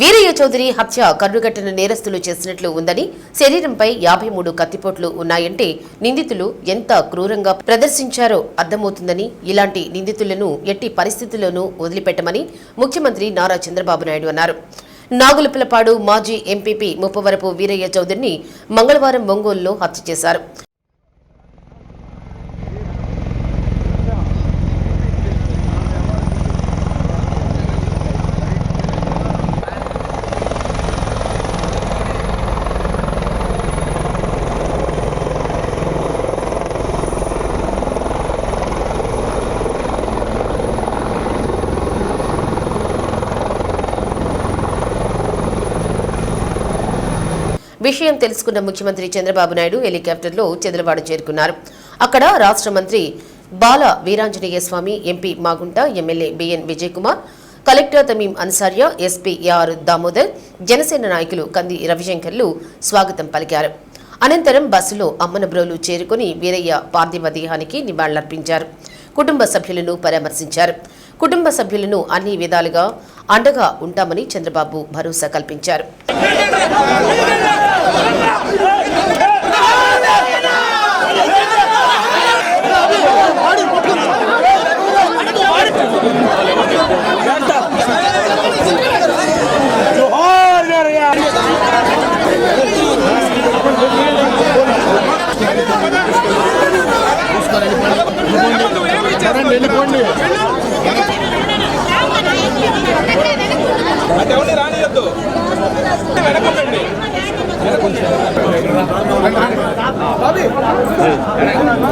వీరయ్య చౌదరి హత్య కర్రుగట్టిన నేరస్తులు చేసినట్లు ఉందని శరీరంపై యాభై మూడు కత్తిపోట్లు ఉన్నాయంటే నిందితులు ఎంత క్రూరంగా ప్రదర్శించారో అర్థమవుతుందని ఇలాంటి నిందితులను ఎట్టి పరిస్థితుల్లోనూ వదిలిపెట్టమని ముఖ్యమంత్రి నారా చంద్రబాబు నాయుడు అన్నారు. నాగులపిలపాడు మాజీ ఎంపీపీ ముప్పవరపు వీరయ్య చౌదరిని మంగళవారం ఒంగోలులో హత్య చేశారు. విషయం తెలుసుకున్న ముఖ్యమంత్రి చంద్రబాబు నాయుడు హెలికాప్టర్లో చంద్రవాడ చేరుకున్నారు. అక్కడ రాష్ట్ర మంత్రి Bala Veeranjaneya Swamy MP Magunta MLA BN Vijayakumar collector Tameem Ansariya SP R Damodar Janasena నాయకులు కంది రవిశంకర్లు స్వాగతం పలికారు. అనంతరం బస్సులో అమ్మనబ్రోలు చేరుకుని వీరయ్య పార్థివ దేహానికి నివాళులర్పించారు. కుటుంబ సభ్యులను పరామర్శించారు. కుటుంబ సభ్యులను అన్ని విధాలుగా అండగా ఉంటామని చంద్రబాబు భరోసా కల్పించారు.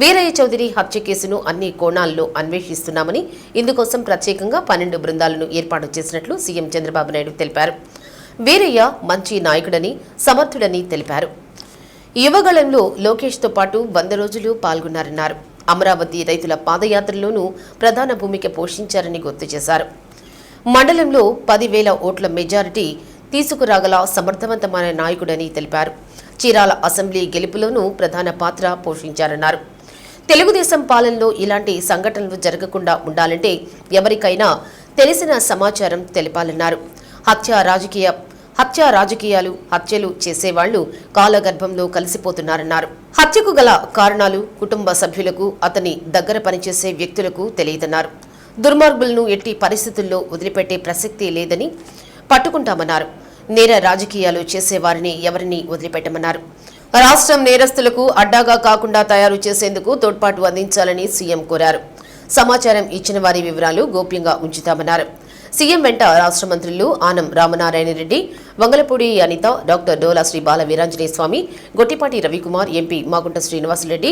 వీరయ్య చౌదరి హత్య కేసును అన్ని కోణాల్లో అన్వేషిస్తున్నామని ఇందుకోసం ప్రత్యేకంగా పన్నెండు బృందాలను ఏర్పాటు చేసినట్లు సీఎం చంద్రబాబు నాయుడు తెలిపారు. వీరయ్య మంచి నాయకుడని సమర్థుడని తెలిపారు. యువగళంలో లోకేష్తో పాటు వంద రోజులు పాల్గొన్నారన్నారు. అమరావతి రైతుల పాదయాత్రలోనూ ప్రధాన భూమిక పోషించారని గుర్తు చేశారు. మండలంలో పదివేల ఓట్ల మెజారిటీ తీసుకురాగల సమర్థవంతమైన నాయకుడని తెలిపారు. చీరాల అసెంబ్లీ గెలుపులోనూ ప్రధాన పాత్ర పోషించారన్నారు. తెలుగుదేశం పాలనలో ఇలాంటి సంఘటనలు జరగకుండా ఉండాలంటే ఎవరికైనా తెలిసిన సమాచారం తెలిపాలన్నారు. హత్య రాజకీయ హత్య రాజకీయాలు హత్యలు చేసేవాళ్ళు కాలగర్భంలో కలిసిపోతున్నారన్నారు. హత్యకు గల కారణాలు కుటుంబ సభ్యులకు అతని దగ్గర పనిచేసే వ్యక్తులకు తెలియదన్నారు. దుర్మార్గులను ఎట్టి పరిస్థితుల్లో వదిలిపెట్టే ప్రసక్తి లేదని పట్టుకుంటామన్నారు. నేర రాజకీయాలు చేసేవారిని ఎవరిని వదిలిపెట్టమన్నారు? రాష్ట్రం నేరస్తులకు అడ్డాగా కాకుండా తయారు చేసేందుకు తోడ్పాటు అందించాలని సీఎం కోరారు. సమాచారం ఇచ్చిన వారి వివరాలు గోప్యంగా ఉంచుతామన్నారు. సీఎం వెంట రాష్ట్ర మంత్రులు ఆనం రామనారాయణ రెడ్డి వంగలపూడి అనిత డాక్టర్ డోలా శ్రీ బాల వీరాంజనేయ స్వామి గొట్టిపాటి రవికుమార్ ఎంపీ మాగుంట శ్రీనివాసరెడ్డి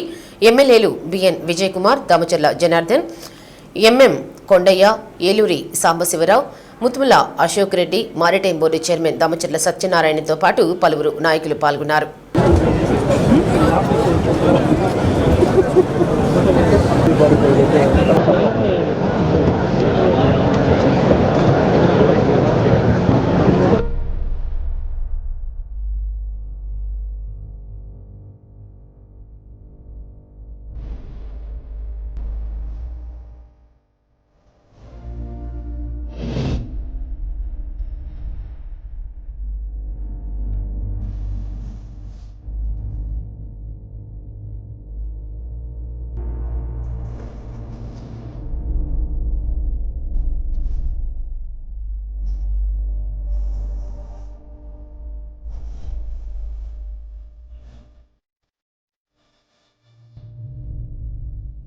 ఎమ్మెల్యేలు BN Vijay Kumar Damacharla Janardhan MM Kondaiah Eluri Sambasivarao Muthumula Ashok Reddy maritime board chairman Damacharla సత్యనారాయణతో పాటు పలువురు నాయకులు పాల్గొన్నారు. Thank you.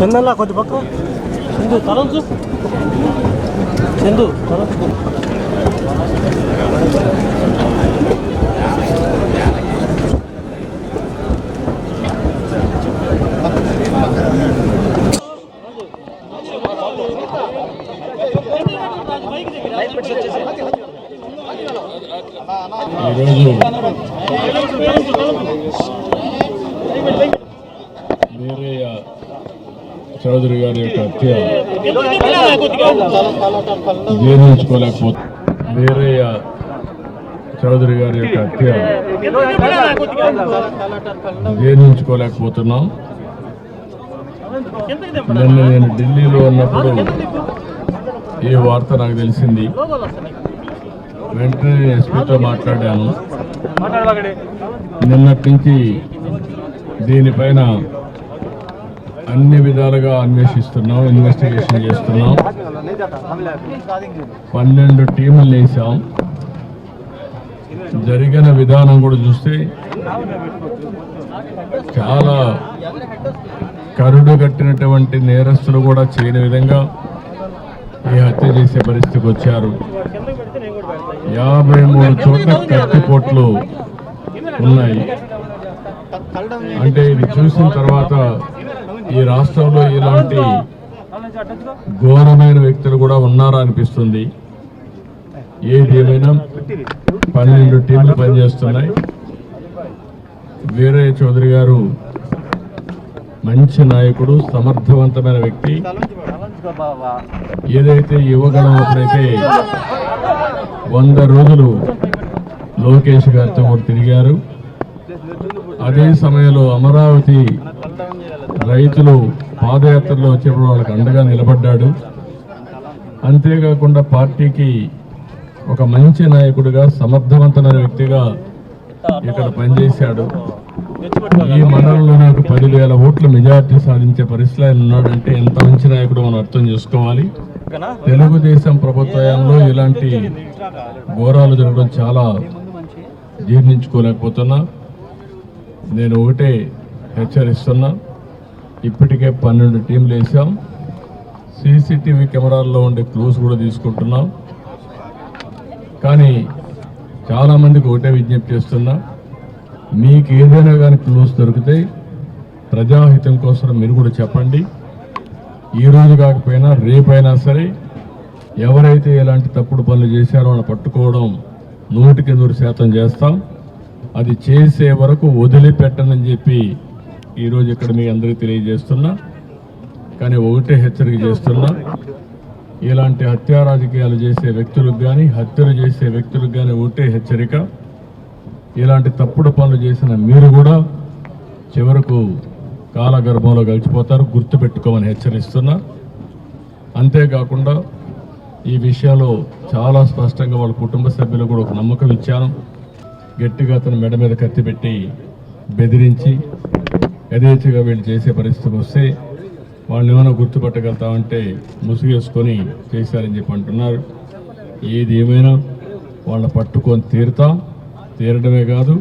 చందల్లా కొద్ది పక్క. చందు తలంచు. చందు తలంచు. వీరయ్య చౌదరి గారి యొక్క హత్య. జీర్ణించుకోలేకపోతే వీరయ్య చౌదరి గారి యొక్క హత్య. జీర్ణించుకోలేకపోతున్నాం నిన్న నేను ఢిల్లీలో ఉన్నప్పుడు ఈ వార్త నాకు తెలిసింది. వెంటనే ఎస్పీతో మాట్లాడాను. నిన్నటి నుంచి దీనిపైన అన్ని విధాలుగా అన్వేషిస్తున్నాం ఇన్వెస్టిగేషన్ చేస్తున్నాం. పన్నెండు టీములు వేసాం. జరిగిన విధానం కూడా చూస్తే చాలా కరుడు కట్టినటువంటి నేరస్తులు కూడా చేయని విధంగా ఈ హత్య చేసే పరిస్థితికి వచ్చారు. యాభై మూడు చోట్ల కత్తిపోట్లు ఉన్నాయి. అంటే ఇది చూసిన తర్వాత ఈ రాష్ట్రంలో ఇలాంటి ఘోరమైన వ్యక్తులు కూడా ఉన్నారా అనిపిస్తుంది. ఏది ఏమైనా పన్నెండు టీంలు పనిచేస్తున్నాయి. వీరయ్య చౌదరి గారు మంచి నాయకుడు సమర్థవంతమైన వ్యక్తి. ఏదైతే యువగణం అప్పుడైతే వంద రోజులు లోకేష్ గారితో కూడా తిరిగారు. అదే సమయంలో అమరావతి రైతులు పాదయాత్రలో వచ్చేప్పుడు వాళ్ళకి అండగా నిలబడ్డాడు. అంతేకాకుండా పార్టీకి ఒక మంచి నాయకుడిగా సమర్థవంతమైన వ్యక్తిగా ఇక్కడ పనిచేశాడు. ఈ మండలంలో నాకు పదివేల ఓట్ల మెజార్టీ సాధించే పరిస్థితిలో ఆయన ఉన్నాడంటే ఎంత మంచి నాయకుడు మనం అర్థం చేసుకోవాలి? తెలుగుదేశం ప్రభుత్వంలో ఇలాంటి ఘోరాలు జరగడం చాలా జీర్ణించుకోలేకపోతున్నా. నేను ఒకటే హెచ్చరిస్తున్నా. ఇప్పటికే పన్నెండు టీంలు వేసాం సీసీటీవీ కెమెరాల్లో ఉండే క్లూస్ కూడా తీసుకుంటున్నాం. కానీ చాలామందికి ఒకటే విజ్ఞప్తి చేస్తున్నా. మీకు ఏదైనా కానీ క్లూస్ దొరికితే ప్రజాహితం కోసం మీరు కూడా చెప్పండి. ఈ రోజు కాకపోయినా రేపైనా సరే ఎవరైతే ఇలాంటి తప్పుడు పనులు చేశారో వాళ్ళని పట్టుకోవడం నూటికి నూరు శాతం చేస్తాం. అది చేసే వరకు వదిలిపెట్టనని చెప్పి ఈరోజు ఇక్కడ మీ అందరికీ తెలియజేస్తున్నా. కానీ ఒకటే హెచ్చరిక చేస్తున్నా. ఇలాంటి హత్యా రాజకీయాలు చేసే వ్యక్తులకు కానీ హత్యలు చేసే వ్యక్తులకు కానీ ఒకటే హెచ్చరిక. ఇలాంటి తప్పుడు పనులు చేసిన మీరు కూడా చివరకు కాలగర్భంలో గడిచిపోతారు. గుర్తుపెట్టుకోమని హెచ్చరిస్తున్నా. అంతేకాకుండా ఈ విషయంలో చాలా స్పష్టంగా వాళ్ళ కుటుంబ సభ్యులు కూడా ఒక నమ్మకం ఇచ్చాను. గట్టిగా అతను మెడ మీద కత్తి పెట్టి బెదిరించి యథేచ్ఛగా వీళ్ళు చేసే పరిస్థితి వస్తే వాళ్ళు ఏమైనా గుర్తుపట్టగలుగుతామంటే ముసుగేసుకొని చేశారని చెప్పి అంటున్నారు. ఏది ఏమైనా వాళ్ళని పట్టుకొని తీరుతాం. తీరడమే కాదు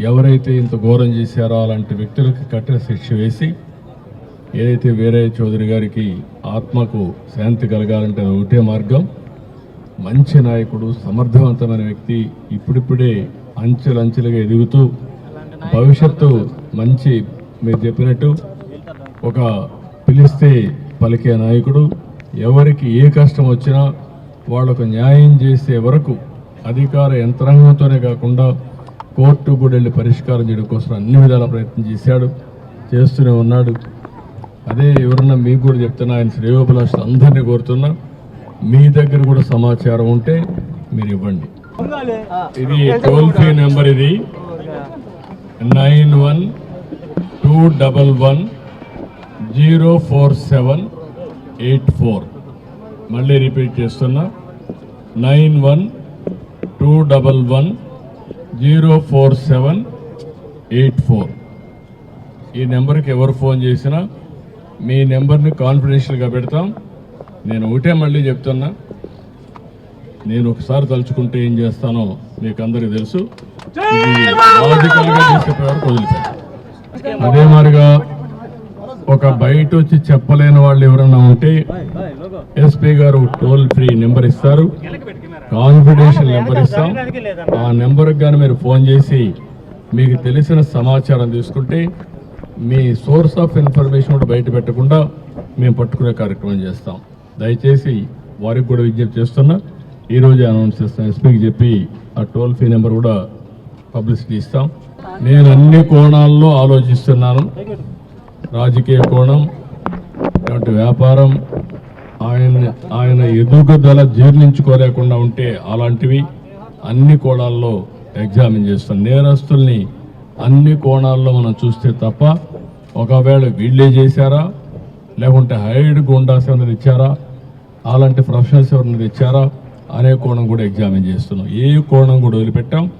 ఎవరైతే ఇంత ఘోరం చేశారో అలాంటి వ్యక్తులకు కఠిన శిక్ష వేసి ఏదైతే వీరయ్య చౌదరి గారికి ఆత్మకు శాంతి కలగాలంటే అది ఒకటే మార్గం. మంచి నాయకుడు సమర్థవంతమైన వ్యక్తి ఇప్పుడిప్పుడే అంచెలంచెలుగా ఎదుగుతూ భవిష్యత్తు మంచి మీరు చెప్పినట్టు ఒక పిలిస్తే పలికే నాయకుడు ఎవరికి ఏ కష్టం వచ్చినా వాళ్ళకు న్యాయం చేసే వరకు అధికార యంత్రాంగంతోనే కాకుండా కోర్టు కూడా వెళ్ళి పరిష్కారం చేయడం కోసం అన్ని విధాల ప్రయత్నం చేశాడు చేస్తూనే ఉన్నాడు. అదే ఎవరన్నా మీకు కూడా చెప్తున్నా ఆయన శ్రేయోభిలాషులు అందరినీ కోరుతున్నా మీ దగ్గర కూడా సమాచారం ఉంటే మీరు ఇవ్వండి. ఇది టోల్ ఫ్రీ నెంబర్ ఇది. Nine one two double one zero four seven eight four. మళ్ళీ రిపీట్ చేస్తున్నా. Nine one two double one zero four seven eight four ఈ నెంబర్కి ఎవరు ఫోన్ చేసినా మీ నెంబర్ని కాన్ఫిడెన్షియల్గా పెడతాం. నేను ఒకటే మళ్ళీ చెప్తున్నా. నేను ఒకసారి తలుచుకుంటే ఏం చేస్తానో మీకు అందరికీ తెలుసు. ఇది లాజికల్గా చేసే వరకు వదిలిపెట్టాను అదే మాదిరిగా ఒక బయట వచ్చి చెప్పలేని వాళ్ళు ఎవరన్నా ఉంటే ఎస్పీ గారు టోల్ ఫ్రీ నెంబర్ ఇస్తారు. కాన్ఫిడెన్షియల్ నెంబర్ ఇస్తాం. ఆ నెంబర్కి కానీ మీరు ఫోన్ చేసి మీకు తెలిసిన సమాచారం తీసుకుంటే మీ సోర్స్ ఆఫ్ ఇన్ఫర్మేషన్ కూడా బయట పెట్టకుండా మేము పట్టుకునే కార్యక్రమం చేస్తాం. దయచేసి వారికి కూడా విజ్ఞప్తి చేస్తున్నా ఈరోజు అనౌన్స్ చేస్తాం. ఎస్పీకి చెప్పి ఆ టోల్ ఫ్రీ నెంబర్ కూడా పబ్లిసిటీ ఇస్తాం. నేను అన్ని కోణాల్లో ఆలోచిస్తున్నాను. రాజకీయ కోణం ఇటువంటి వ్యాపారం ఆయన ఆయన ఎదుగుదల జీర్ణించుకోలేకుండా ఉంటే అలాంటివి అన్ని కోణాల్లో ఎగ్జామిన్ చేస్తాం. నేరస్తుల్ని అన్ని కోణాల్లో మనం చూస్తే తప్ప ఒకవేళ వీళ్ళే చేశారా లేకుంటే హైడ్ గుండాస్ ఎవరిని ఇచ్చారా అలాంటి ప్రొఫెషనల్స్ ఎవరిని తెచ్చారా అనే కోణం కూడా ఎగ్జామిన్ చేస్తున్నాం. ఏ కోణం కూడా వదిలిపెట్టాం.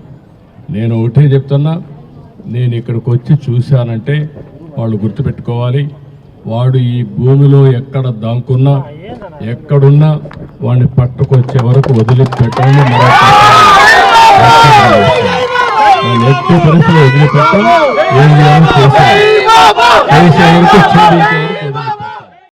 నేను ఒకటే చెప్తున్నా నేను ఇక్కడికి వచ్చి చూశానంటే వాళ్ళు గుర్తుపెట్టుకోవాలి. వాడు ఈ భూమిలో ఎక్కడ దాంకున్నా ఎక్కడున్నా వాడిని పట్టుకొచ్చే వరకు వదిలిపెట్టండి ఎట్టి పరిస్థితులు వదిలిపెట్టాం ఏం చేయాలో చేసే వరకు వరకు